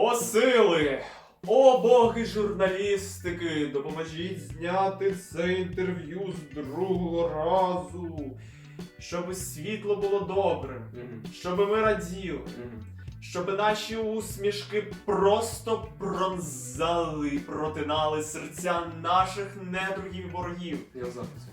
О сили! О боги журналістики! Допоможіть зняти це інтерв'ю з другого разу. Щоб світло було добрим, щоб ми раділи, щоб наші усмішки просто пронзали, і протинали серця наших недругів і ворогів. Я в захисті.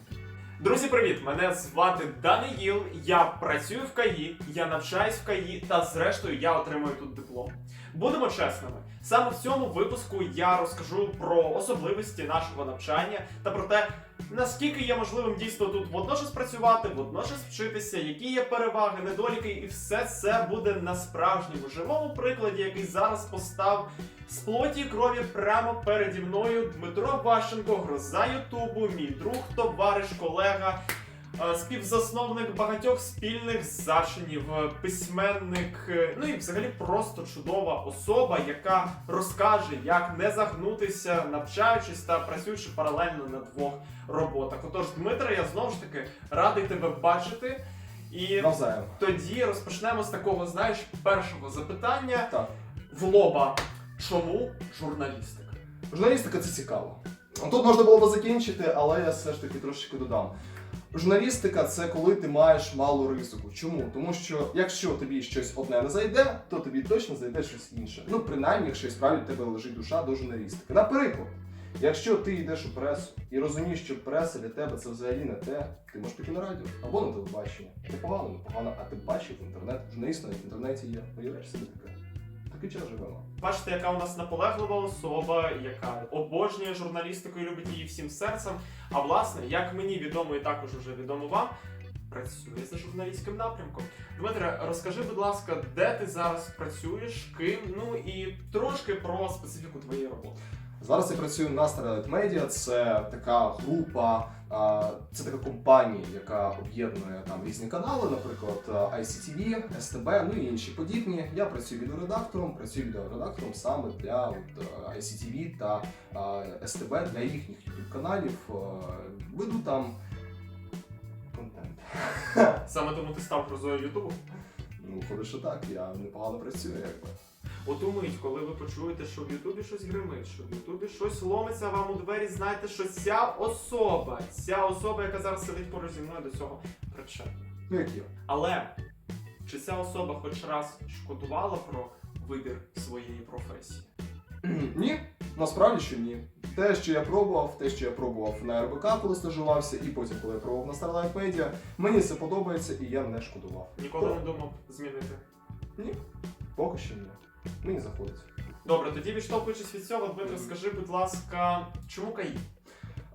Друзі, привіт! Мене звати Даниїл. Я працюю в КАІ, я навчаюсь в КАІ, та зрештою я отримую тут диплом. Будемо чесними, саме в цьому випуску я розкажу про особливості нашого навчання та про те, наскільки є можливим дійсно тут водночас працювати, водночас вчитися, які є переваги, недоліки, і все це буде на справжньому живому прикладі, який зараз постав з плоті крові прямо переді мною Дмитро Ващенко, гроза Ютубу, мій друг, товариш, колега, співзасновник багатьох спільних зачинів, е, письменник, е, ну і взагалі просто чудова особа, яка розкаже, як не загнутися, навчаючись та працюючи паралельно на двох роботах. Отож, Дмитре, я знову ж таки радий тебе бачити. І Навзаєм. тоді розпочнемо з такого, знаєш, першого запитання Так. в лоба. Чому журналістика? Журналістика це цікаво. Тут можна було б закінчити, але я все ж таки трошечки додам. Журналістика це коли ти маєш мало ризику. Чому? Тому що якщо тобі щось одне не зайде, то тобі точно зайде щось інше. Ну, принаймні, якщо справді в тебе лежить душа до журналістики. Наприклад, якщо ти йдеш у пресу і розумієш, що преса для тебе це взагалі не те, ти можеш піти на радіо або на телебачення. Непогано, непогано, а ти бачив інтернет, журналіст навіть в інтернеті є. Уявляєш собі таке. Такий час живемо. Бачите, яка у нас наполеглива особа, яка обожнює журналістику і любить її всім серцем. А власне, як мені відомо і також уже відомо вам, працює за журналістським напрямком. Дмитре, розкажи, будь ласка, де ти зараз працюєш, ким, ну і трошки про специфіку твоєї роботи. Зараз я працюю на Starlight Media. Це така група, це така компанія, яка об'єднує там різні канали, наприклад, ICTV, STB, ну і інші подібні. Я працюю відеоредактором, працюю відеоредактором саме для от, ICTV та а, STB для їхніх youtube каналів. Веду там контент. Саме тому ти став грозою Ютубу. Ну, що так, я непогано працюю, якби. Подумають, коли ви почуєте, що в Ютубі щось гримить, що в Ютубі щось ломиться вам у двері, знайте, що ця особа, ця особа, яка зараз сидить поруч зі мною до цього причетна. Ну, як я. Але чи ця особа хоч раз шкодувала про вибір своєї професії? Ні, насправді що ні. Те, що я пробував, те, що я пробував на РБК, коли стажувався, і потім, коли я пробував на Starlight Media, мені це подобається і я не шкодував. Ніколи не думав змінити. Ні, поки що ні. Мені заходить. Добре, тоді відштовхуючись від цього, Дмитро, скажи, будь ласка, чому КАІ?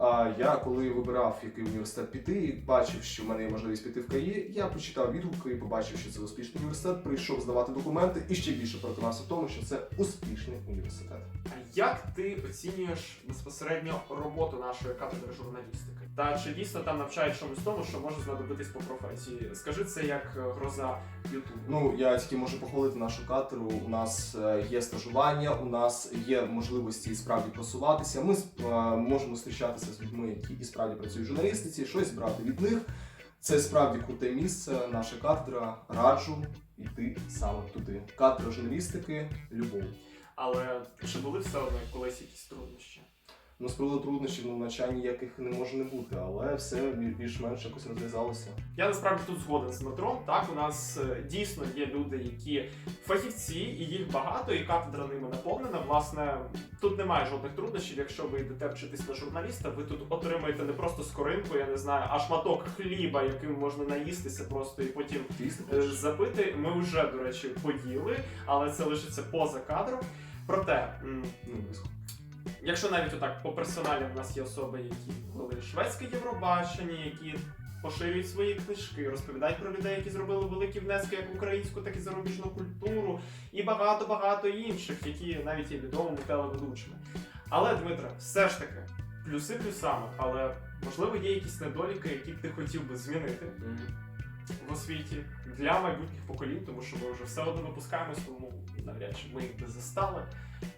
А я коли вибирав, який університет піти, і бачив, що в мене є можливість піти в КАІ, я почитав відгуки, побачив, що це успішний університет, прийшов здавати документи і ще більше переконався в тому, що це успішний університет. А як ти оцінюєш безпосередньо роботу нашої кафедри журналістики? Та чи дійсно там навчають чомусь тому, що може знадобитись по професії? Скажи це як е, гроза Ютубу. Ну, я тільки можу похвалити нашу кафедру. У нас е, є стажування, у нас є можливості справді просуватися. Ми е, можемо зустрічатися з людьми, які і справді працюють в журналістиці, щось брати від них. Це справді круте місце. Наша кафедра. Раджу йти саме туди. Кафедра журналістики, любов. Але чи були все одно колись якісь труднощі? Ну, з приводу труднощів ну, навчанні яких не може не бути, але все більш-менш якось розв'язалося. Я насправді тут згоден з Дмитром. Так, у нас е, дійсно є люди, які фахівці, і їх багато, і кафедра ними наповнена. Власне, тут немає жодних труднощів. Якщо ви йдете вчитись на журналіста, ви тут отримаєте не просто скоринку, я не знаю, а шматок хліба, яким можна наїстися просто і потім Дійсно, Е, Запити ми вже, до речі, поділи, але це лишиться поза кадром. Проте, ну. Якщо навіть отак по персоналі в нас є особи, які вели шведське Євробачення, які поширюють свої книжки, розповідають про людей, які зробили великі внески як в українську, так і зарубіжну культуру, і багато-багато інших, які навіть є відомими телеведучими. Але, Дмитре, все ж таки, плюси плюсами, але можливо є якісь недоліки, які б ти хотів би змінити в освіті для майбутніх поколінь, тому що ми вже все одно випускаємось, тому навряд чи ми їх не застали.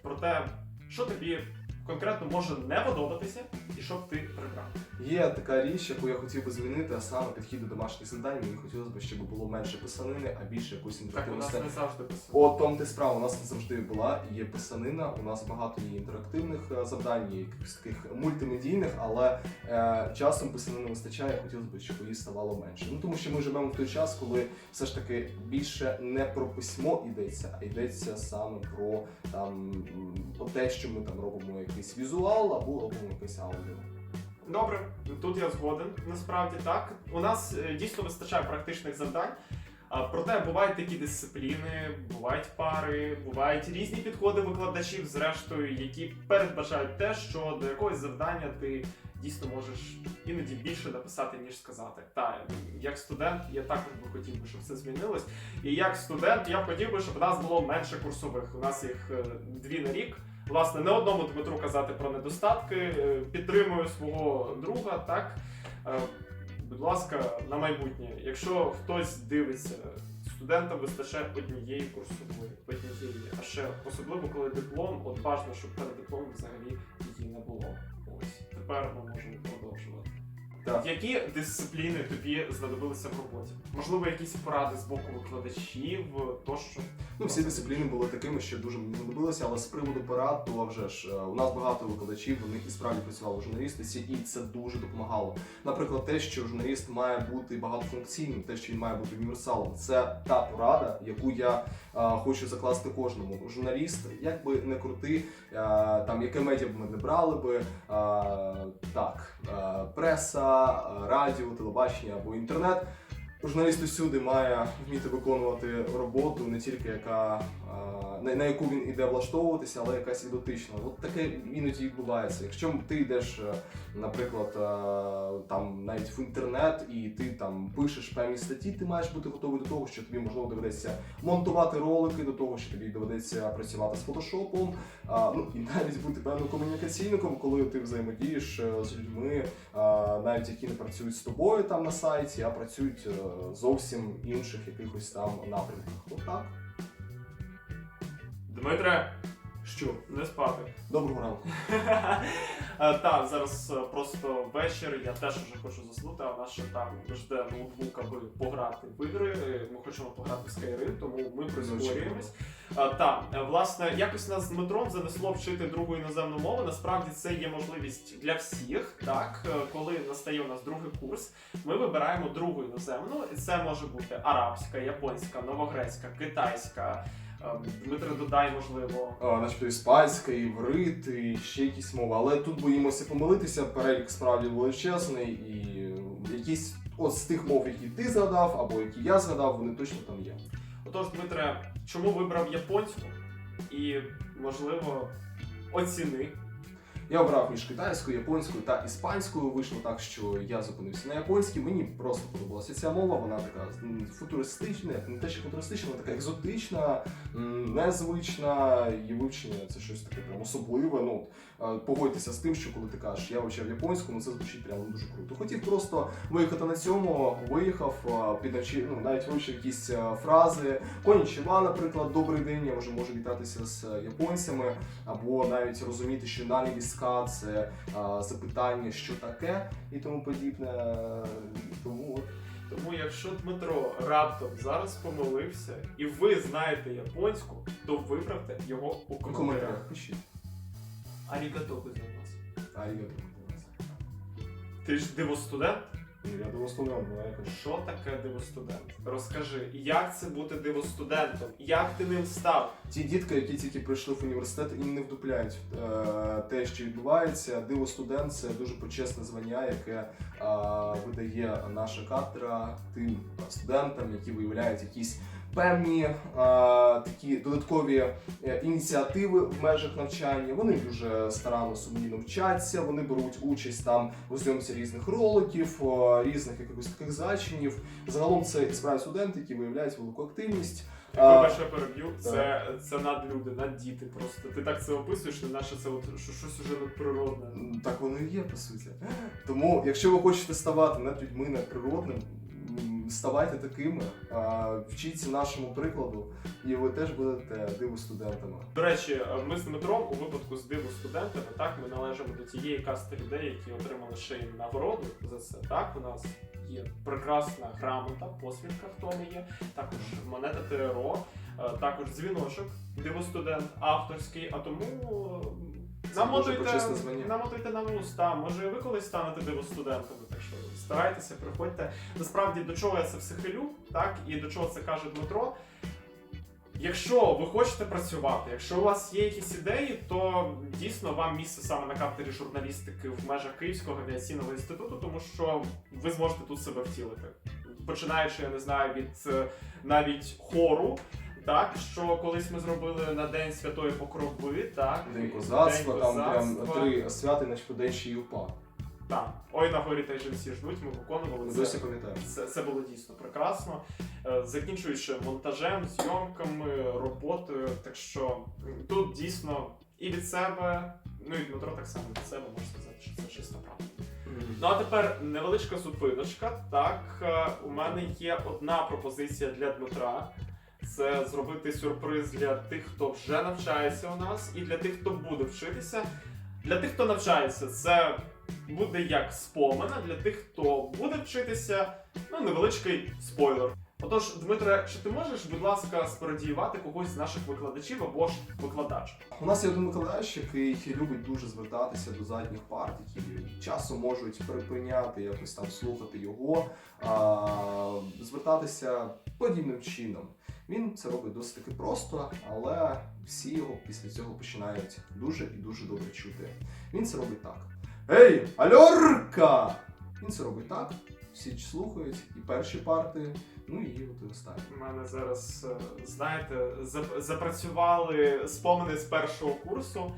Проте, що тобі конкретно може не подобатися, і щоб ти прибрав? Є така річ, яку я хотів би змінити, а саме підхід до домашніх завдань. Мені хотілося б, щоб було менше писанини, а більше якоїсь Так у нас не завжди писано. От том ти справа, у нас не завжди була є писанина. У нас багато є інтерактивних е, завдань, є якихось таких мультимедійних, але е, часом писанини вистачає. Хотілося б, щоб її ставало менше. Ну тому що ми живемо в той час, коли все ж таки більше не про письмо йдеться, а йдеться саме про там про те, що ми там робимо якийсь візуал або робимо якесь аудіо. Добре, тут я згоден. Насправді так. У нас е, дійсно вистачає практичних завдань. Проте бувають такі дисципліни, бувають пари, бувають різні підходи викладачів, зрештою, які передбачають те, що до якогось завдання ти дійсно можеш іноді більше написати, ніж сказати. Та як студент, я також би хотів би, щоб це змінилось. І як студент, я б хотів би, щоб у нас було менше курсових. У нас їх е, дві на рік. Власне, не одному Дмитру казати про недостатки. Е, Підтримую свого друга, так. Е, Будь ласка, на майбутнє, якщо хтось дивиться, студентам вистачає однієї курсової, однієї. А ще особливо, коли диплом, от бажано, щоб перед дипломом взагалі її не було. Ось тепер ми можемо. Так. Які дисципліни тобі знадобилися в роботі? Можливо, якісь поради з боку викладачів, тощо. Ну, всі дисципліни були такими, що дуже мені знадобилося, але з приводу порад, то а вже ж е, у нас багато викладачів, вони і справді працювали в журналістиці, і це дуже допомагало. Наприклад, те, що журналіст має бути багатофункційним, те, що він має бути універсалом, це та порада, яку я е, хочу закласти кожному. Журналіст, як би не крути, е, там яке медіа б ми не брали би, е, так, е, преса, радіо, телебачення або інтернет. Журналіст усюди має вміти виконувати роботу, не тільки яка на, яку він іде влаштовуватися, але якась і дотична. От таке іноді відбувається. Якщо ти йдеш, е, наприклад, е, там навіть в інтернет і ти там пишеш певні статті, ти маєш бути готовий до того, що тобі можливо доведеться монтувати ролики, до того, що тобі доведеться працювати з фотошопом, ну і навіть бути певним комунікаційником, коли ти взаємодієш е, з людьми, навіть які не працюють з тобою там на сайті, а працюють зовсім інших якихось там напрямках. Отак. Дмитре, Що? не спати. Доброго ранку. Е, Так, зараз е, просто вечір, я теж вже хочу заснути, а нас ще там жде ноутбук, аби пограти в ігри. Е, Ми хочемо пограти в Skyrim, тому ми прискорюємось. Так, власне, якось нас з Дмитром занесло вчити другу іноземну мову. Насправді це є можливість для всіх. Так, коли настає у нас другий курс, ми вибираємо другу іноземну, і це може бути арабська, японська, новогрецька, китайська. Е, Дмитро, додай, можливо, начебто іспанська, іврит, і ще якісь мови. Але тут боїмося помилитися. Перелік справді величезний, і якісь от з тих мов, які ти згадав, або які я згадав, вони точно там є. Отож, Дмитре, чому вибрав японську? І, можливо, оціни. Я обрав між китайською, японською та іспанською. Вийшло так, що я зупинився на японській. Мені просто подобалася ця мова. Вона така футуристична, не те, що футуристична, вона така екзотична, незвична. Її вивчення це щось таке прям особливе. Ну е, погодьтеся з тим, що коли ти кажеш, я вивчав японську, ну це звучить прямо дуже круто. Хотів просто виїхати на цьому, виїхав, е, підночі, ну навіть вивчив якісь е, фрази. Конічева, наприклад, добрий день. Я вже можу вітатися з японцями, або навіть розуміти, що налівіска це запитання, що таке, і тому подібне. Тому от. Тому, якщо Дмитро раптом зараз помилився і ви знаєте японську, то виправте його у коментарях. пишіть. Арігато гозаймас. Арігато. Ти ж дивостудент? Ні, я дивостудент, студент, якось. Що таке дивостудент? Розкажи, як це бути дивостудентом? Як ти ним став? Ті дітки, які тільки прийшли в університет і не вдупляють е, те, що відбувається. Диво студент це дуже почесне звання, яке е, видає наша кафедра тим студентам, які виявляють якісь певні е, такі додаткові е, ініціативи в межах навчання. Вони дуже старанно сумлінно вчаться, вони беруть участь там у зйомці різних роликів, різних якихось таких зачинів. Загалом це і справді студенти, які виявляють велику активність. А, Вибач, я переб'ю. Це, це надлюди, наддіти просто. Ти так це описуєш, не наче це от що- щось уже надприродне. Так воно і є, по суті. Тому, якщо ви хочете ставати над людьми надприродним, ставайте такими, вчіться нашому прикладу, і ви теж будете диво студентами. До речі, ми з Дмитром у випадку з диву студентами, так ми належимо до тієї касти людей, які отримали ще й нагороду за це. Так, у нас є прекрасна грамота, посвідка, хто ми є, також монета ТРО, е, також дзвіночок, диво студент, авторський. А тому намотуйте, почесне звання. намотуйте на уста. Може, ви колись станете диво студентами. Так що старайтеся, приходьте. Насправді до чого я це все хилю, так і до чого це каже Дмитро. Якщо ви хочете працювати, якщо у вас є якісь ідеї, то дійсно вам місце саме на кафедрі журналістики в межах Київського авіаційного інституту, тому що ви зможете тут себе втілити. Починаючи, я не знаю, від е, навіть хору, так що колись ми зробили на День Святої Покрови, так День козацтва, там прям три святи, наче День ще ЮПА. Так. Ой, на горі й жінці ждуть, ми виконували це. досі пам'ятаємо. Це, це було дійсно прекрасно. Е, Закінчуючи монтажем, зйомками, роботою. Так що тут дійсно і від себе, ну і Дмитро так само від себе можна сказати, що це чиста правда. Ну а тепер невеличка зупиночка. Так, е, у мене є одна пропозиція для Дмитра. Це зробити сюрприз для тих, хто вже навчається у нас, і для тих, хто буде вчитися. Для тих, хто навчається, це буде як спомина. Для тих, хто буде вчитися, ну невеличкий спойлер. Отож, Дмитре, чи ти можеш, будь ласка, спарадіювати когось з наших викладачів або ж викладач? У нас є один викладач, який любить дуже звертатися до задніх парт, які часом можуть припиняти якось там слухати його, а, звертатися подібним чином. Він це робить досить таки просто, але всі його після цього починають дуже і дуже добре чути. Він це робить так. Ей, альорка! Він це робить так. Всі слухають, і перші парти, ну і от і останні. У мене зараз, е, знаєте, запрацювали спомини з першого курсу.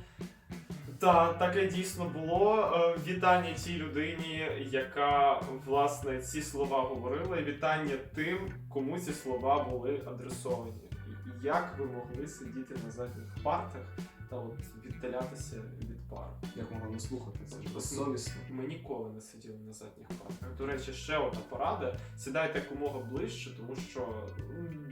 Та таке дійсно було. Е, Вітання тій людині, яка власне ці слова говорила, і вітання тим, кому ці слова були адресовані. І Як ви могли сидіти на задніх партах та от віддалятися від пар? Як можна не слухати, це ж безсовісно. Ми ніколи не сиділи на задніх партах. До речі, ще одна порада: сідайте якомога ближче, тому що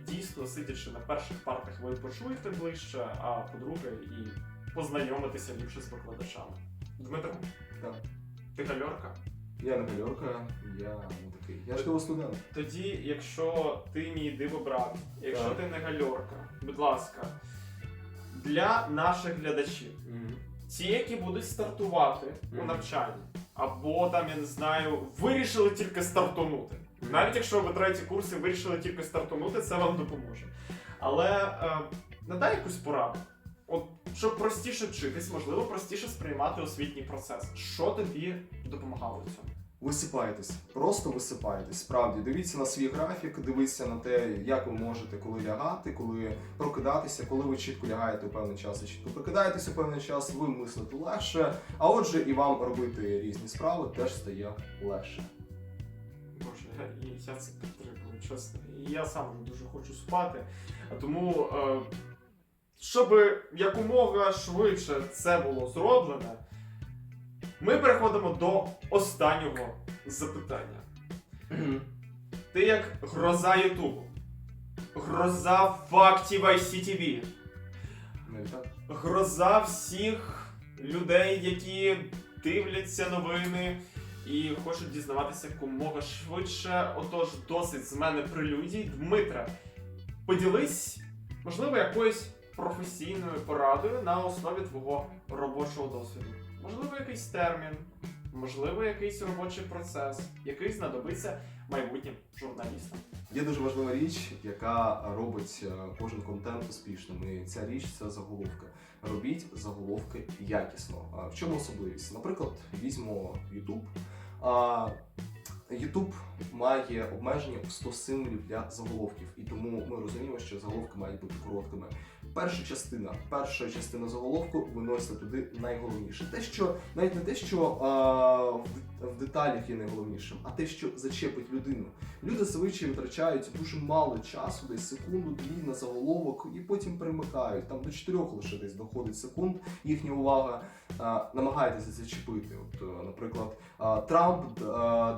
дійсно, сидячи на перших партах, ви почуєте ближче, а по-друге, і познайомитися ліпше з викладачами. Дмитро, Так. ти гальорка? Я не гальорка, я не такий. Я ж студент. Тоді, якщо ти мій дивобрат, якщо Так. ти не гальорка, будь ласка, для наших глядачів. Ті, які будуть стартувати у Мгм. навчанні, або там, я не знаю, вирішили тільки стартанути. Навіть якщо ви треті курси вирішили тільки стартанути, це вам допоможе. Але е, надай якусь пораду. От, щоб простіше вчитись, можливо, простіше сприймати освітній процес. Що тобі допомагало в цьому? Висипаєтесь, просто висипаєтесь. Справді, дивіться на свій графік, дивіться на те, як ви можете коли лягати, коли прокидатися, коли ви чітко лягаєте у певний час і чітко прокидаєтесь у певний час, ви мислите легше. А отже, і вам робити різні справи теж стає легше. Боже, я це підтримую, чесно. І я сам дуже хочу спати. Тому, е, щоб якомога швидше це було зроблене, ми переходимо до останнього запитання. Ти як гроза Ютубу, гроза фактів ICTV, гроза всіх людей, які дивляться новини і хочуть дізнаватися якомога швидше. Отож, досить з мене прелюдій. Дмитре, поділись, можливо, якоюсь професійною порадою на основі твого робочого досвіду. Можливо, якийсь термін, можливо, якийсь робочий процес, який знадобиться майбутнім журналістам. Є дуже важлива річ, яка робить е, кожен контент успішним. І ця річ це заголовки. Робіть заголовки якісно. В чому особливість? Наприклад, візьмо YouTube. YouTube має обмеження у 100 символів для заголовків, і тому ми розуміємо, що заголовки мають бути короткими. Перша частина, перша частина заголовку виносите туди найголовніше. Те, що навіть не те, що а, в, в деталях є найголовнішим, а те, що зачепить людину. Люди зазвичай витрачають дуже мало часу, десь секунду-дві на заголовок, і потім перемикають. Там до чотирьох лише десь доходить секунд їхня увага. а, намагаєтеся зачепити. От, е, наприклад, а, Трамп е,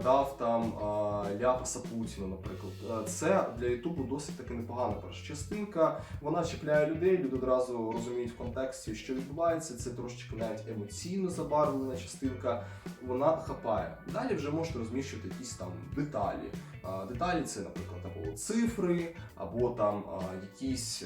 дав там а, ляпаса Путіну, наприклад. Е, Це для Ютубу досить таки непогана перша частинка. Вона чіпляє людей, люди одразу розуміють в контексті, що відбувається. Це трошечки навіть емоційно забарвлена частинка. Вона хапає. Далі вже можете розміщувати якісь там деталі. Деталі це, наприклад, або цифри, або там якісь.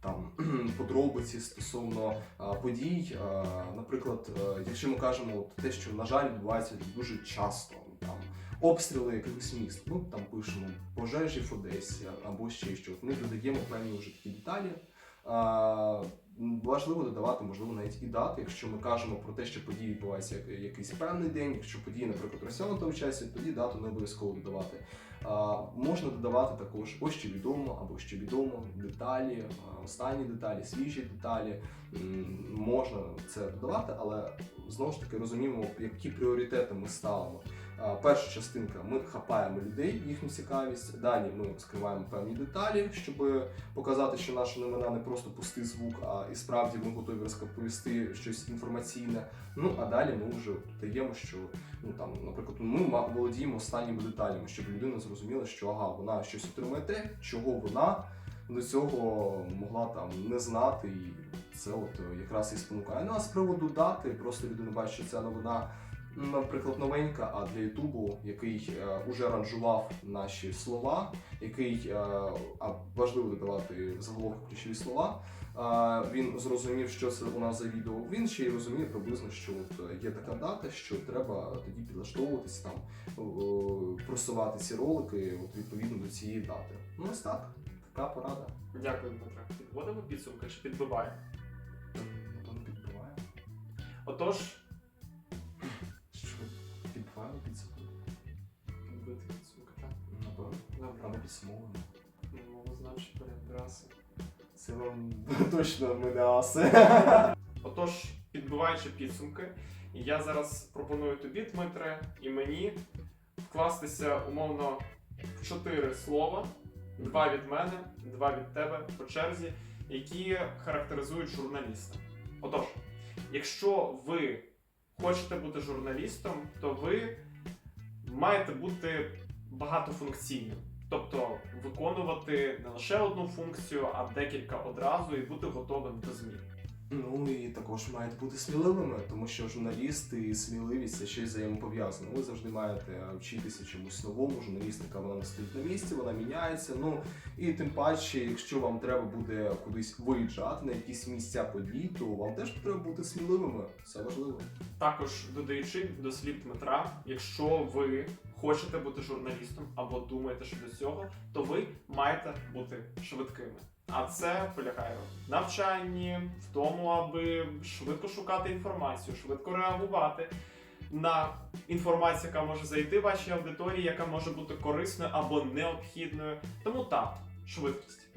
Там подробиці стосовно а, подій. А, наприклад, е, якщо ми кажемо от те, що на жаль відбувається дуже часто, там обстріли якихось міст, ну там пишемо пожежі в Одесі або ще щось. Ми додаємо певні вже такі деталі. Важливо додавати, можливо, навіть і дати, якщо ми кажемо про те, що події відбуваються якийсь певний день, якщо події, наприклад, розтягнуто в часі, тоді дату не обов'язково додавати. А, можна додавати також ось що відомо або що відомо, деталі, останні деталі, свіжі деталі. Можна це додавати, але знову ж таки розуміємо, які пріоритети ми ставимо. Перша частинка ми хапаємо людей, їхню цікавість. Далі ми скриваємо певні деталі, щоб показати, що наша новина не просто пустий звук, а і справді ми готові розповісти щось інформаційне. Ну а далі ми вже даємо, що ну там, наприклад, ми володіємо останніми деталями, щоб людина зрозуміла, що ага, вона щось отримує те, чого вона до цього могла там не знати, і це от якраз і спонукає. Ну а з приводу дати, просто людина бачить, що ця новина. Наприклад, новенька, а для Ютубу, який е, уже ранжував наші слова, який е, а важливо додавати в заголовку ключові слова. е, він зрозумів, що це у нас за відео. Він ще й розуміє приблизно, що от є така дата, що треба тоді підлаштовуватись там, просувати ці ролики от, відповідно до цієї дати. Ну ось так, така порада. Дякую, Дмитро. Підводимо підсумки чи підбиваємо? Напевно, підбиває. Отож, підбити підсумки, так? Напевно. Або підсумовуємо. Мовознавчі перебраси. Це вам точно ми не аси. Отож, підбиваючи підсумки, я зараз пропоную тобі, Дмитре, і мені вкластися умовно в чотири слова: два від мене, два від тебе по черзі, які характеризують журналіста. Отож, якщо ви хочете бути журналістом, то ви маєте бути багатофункційним. Тобто виконувати не лише одну функцію, а декілька одразу і бути готовим до змін. Ну і також мають бути сміливими, тому що журналісти і сміливість це щось взаємопов'язане. Ви завжди маєте вчитися чомусь новому. Журналістика вона не стоїть на місці, вона міняється. Ну і тим паче, якщо вам треба буде кудись виїжджати на якісь місця подій, то вам теж треба бути сміливими. Це важливо. Також додаючи до слів Дмитра, якщо ви хочете бути журналістом або думаєте щодо цього, то ви маєте бути швидкими. А це полягає в навчанні, в тому, аби швидко шукати інформацію, швидко реагувати на інформацію, яка може зайти в вашій аудиторії, яка може бути корисною або необхідною. Тому так, швидкість.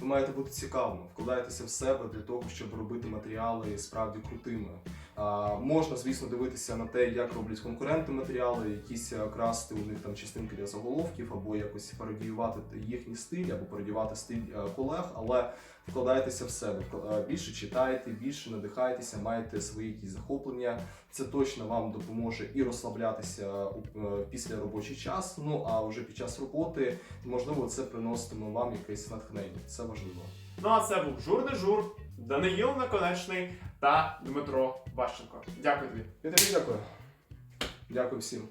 Ви маєте бути цікавими, вкладайтеся в себе для того, щоб робити матеріали справді крутими. Можна, звісно, дивитися на те, як роблять конкуренти матеріали, якісь е, красти у них там частинки для заголовків, або якось пародіювати їхній стиль, або пародіювати стиль е, колег, але вкладайтеся в себе. Е, Більше читайте, більше надихайтеся, маєте свої якісь захоплення. Це точно вам допоможе і розслаблятися після робочий час. Ну а вже під час роботи можливо, це приноситиме вам якесь натхнення. Це важливо. Ну а це був жур не жур, Даниїл Наконечний та Дмитро Ващенко. Дякую тобі. Я тобі дякую. Дякую всім.